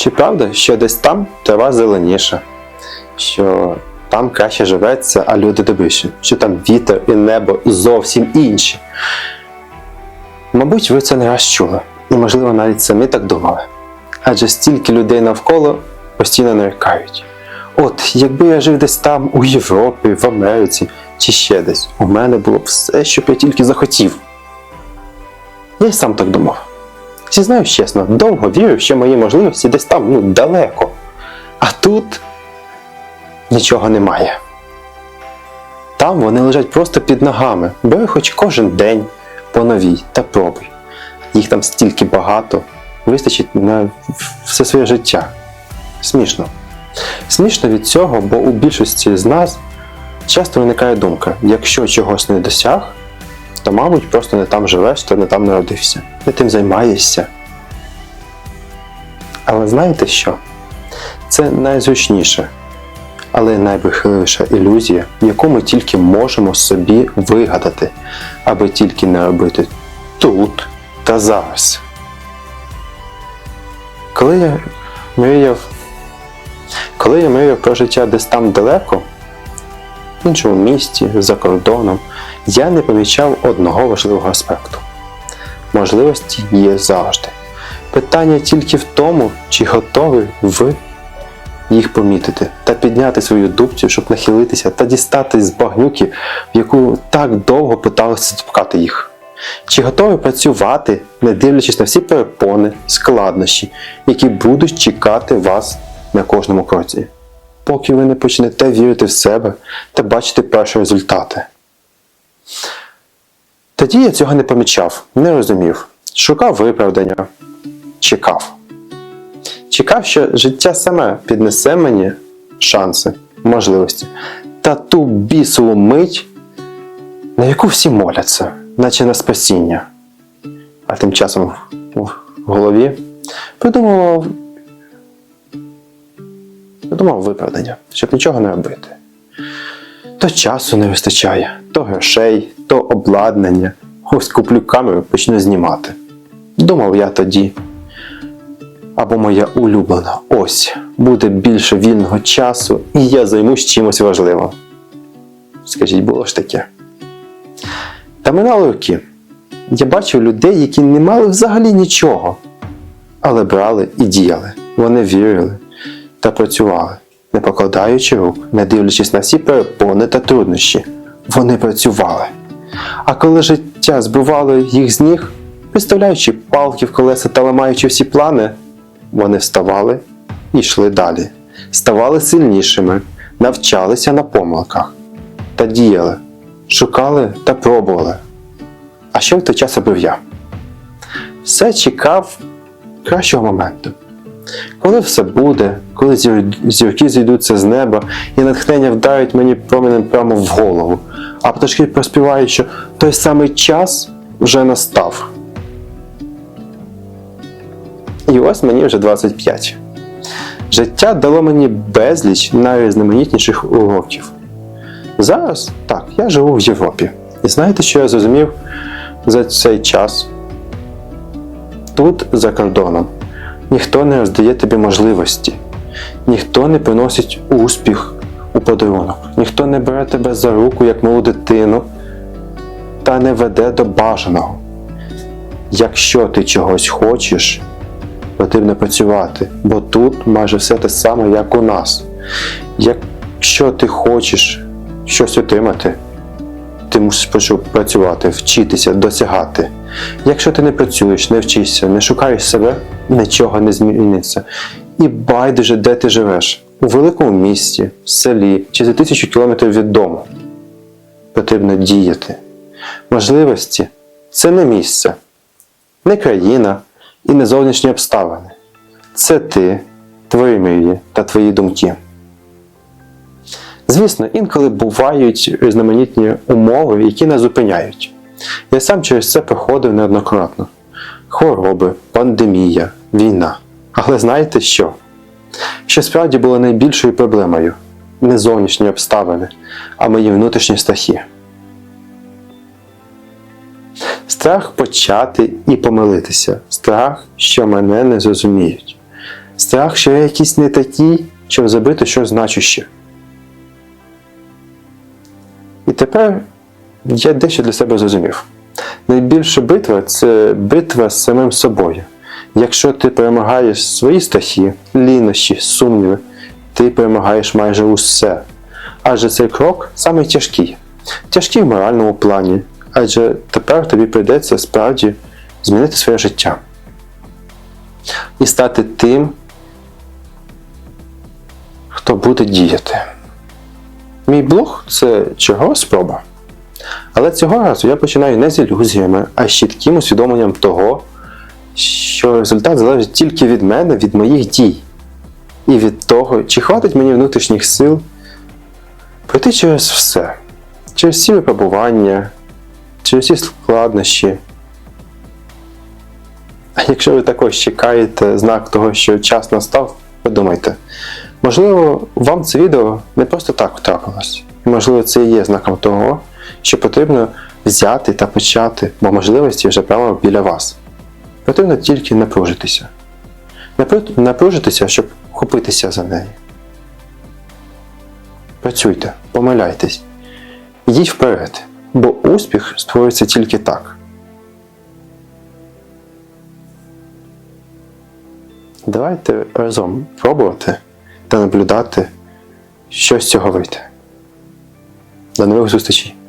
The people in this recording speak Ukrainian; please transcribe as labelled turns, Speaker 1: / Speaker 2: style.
Speaker 1: Чи правда, що десь там трава зеленіша, що там краще живеться, а люди добріші, що там вітер і небо зовсім інші? Мабуть, ви це не раз чули, і, можливо, навіть самі так думали. Адже стільки людей навколо постійно нарікають. От, якби я жив десь там, у Європі, в Америці чи ще десь, у мене було б все, що б я тільки захотів. Я й сам так думав. Зізнаюсь чесно, довго вірив, що мої можливості десь там, ну, далеко. А тут нічого немає. Там вони лежать просто під ногами. Бери хоч кожен день по новій та пробуй. Їх там стільки багато, вистачить на все своє життя. Смішно. Смішно від цього, бо у більшості з нас часто виникає думка: якщо чогось не досяг, то, мабуть, просто не там живеш, то не там народився, не тим займаєшся. Але знаєте що? Це найзручніше, але найбрехливіша ілюзія, яку ми тільки можемо собі вигадати, аби тільки не робити тут та зараз. Коли я мріяв, коли я мріяв про життя десь там далеко, в іншому місті, за кордоном, я не помічав одного важливого аспекту. Можливості є завжди. Питання тільки в тому, чи готові ви їх помітити та підняти свою дубцю, щоб нахилитися та дістати з багнюки, в яку так довго питалися запхати їх. Чи готові працювати, не дивлячись на всі перепони, складнощі, які будуть чекати вас на кожному кроці, поки ви не почнете вірити в себе та бачити перші результати. Тоді я цього не помічав, не розумів, шукав виправдання, чекав. Чекав, що життя саме піднесе мені шанси, можливості та ту бісову мить, на яку всі моляться, наче на спасіння. А тим часом в голові придумував, придумав виправдання, щоб нічого не робити. То часу не вистачає, то грошей, то обладнання. Ось куплю камеру, почну знімати. Думав я тоді. Або моя улюблена ось буде більше вільного часу, і я займусь чимось важливим. Скажіть, було ж таке. Та минали роки. Я бачив людей, які не мали взагалі нічого, але брали і діяли. Вони вірили та працювали, не покладаючи рук, не дивлячись на всі перепони та труднощі. Вони працювали. А коли життя збивало їх з ніг, підставляючи палки в колеса та ламаючи всі плани, вони вставали і йшли далі, ставали сильнішими, навчалися на помилках та діяли, шукали та пробували. А що в той час робив я? Все чекав кращого моменту. Коли все буде, коли зірки зійдуться з неба і натхнення вдарить мені променем прямо в голову, а пташки проспівають, що той самий час вже настав. І ось мені вже 25. Життя дало мені безліч найрізноманітніших уроків. Зараз так, я живу в Європі. І знаєте, що я зрозумів за цей час? Тут, за кордоном, ніхто не роздає тобі можливості, ніхто не приносить успіх у подарунок, ніхто не бере тебе за руку, як малу дитину, та не веде до бажаного. Якщо ти чогось хочеш, потрібно працювати, бо тут майже все те саме, як у нас. Якщо ти хочеш щось отримати, ти мусиш працювати, вчитися, досягати. Якщо ти не працюєш, не вчишся, не шукаєш себе, нічого не зміниться. І байдуже, де ти живеш, у великому місті, в селі чи за тисячу кілометрів від дому. Потрібно діяти. Можливості це не місце, не країна і не зовнішні обставини. Це ти, твої мрії та твої думки. Звісно, інколи бувають різноманітні умови, які нас зупиняють. Я сам через це проходив неоднократно: хвороби, пандемія, війна. Але знаєте що? Що справді було найбільшою проблемою не зовнішні обставини, а мої внутрішні страхи. Страх почати і помилитися, страх, що мене не зрозуміють, Страх, що я якийсь не такий, щоб зробити щось значуще. І тепер я дещо для себе зрозумів. Найбільша битва це битва з самим собою. Якщо ти перемагаєш свої страхи, лінощі, сумніви, ти перемагаєш майже усе. Адже цей крок самий тяжкий. Тяжкий в моральному плані, адже тепер тобі прийдеться справді змінити своє життя. І стати тим, хто буде діяти. Мій блог це чого спроба. Але цього разу я починаю не з ілюзіями, а з чітким усвідомленням того, що результат залежить тільки від мене, від моїх дій. І від того, чи хватить мені внутрішніх сил пройти через все, через всі випробування, через всі складнощі. А якщо ви також чекаєте знак того, що час настав, подумайте, можливо, вам це відео не просто так трапилось. Можливо, це і є знаком того, що потрібно взяти та почати, бо можливості вже прямо біля вас. Потрібно тільки напружитися. Напружитися, щоб хопитися за неї. Працюйте, помиляйтесь. Йдіть вперед, бо успіх створюється тільки так. Давайте разом пробувати та наблюдати, що з цього вийде. До нових зустрічей!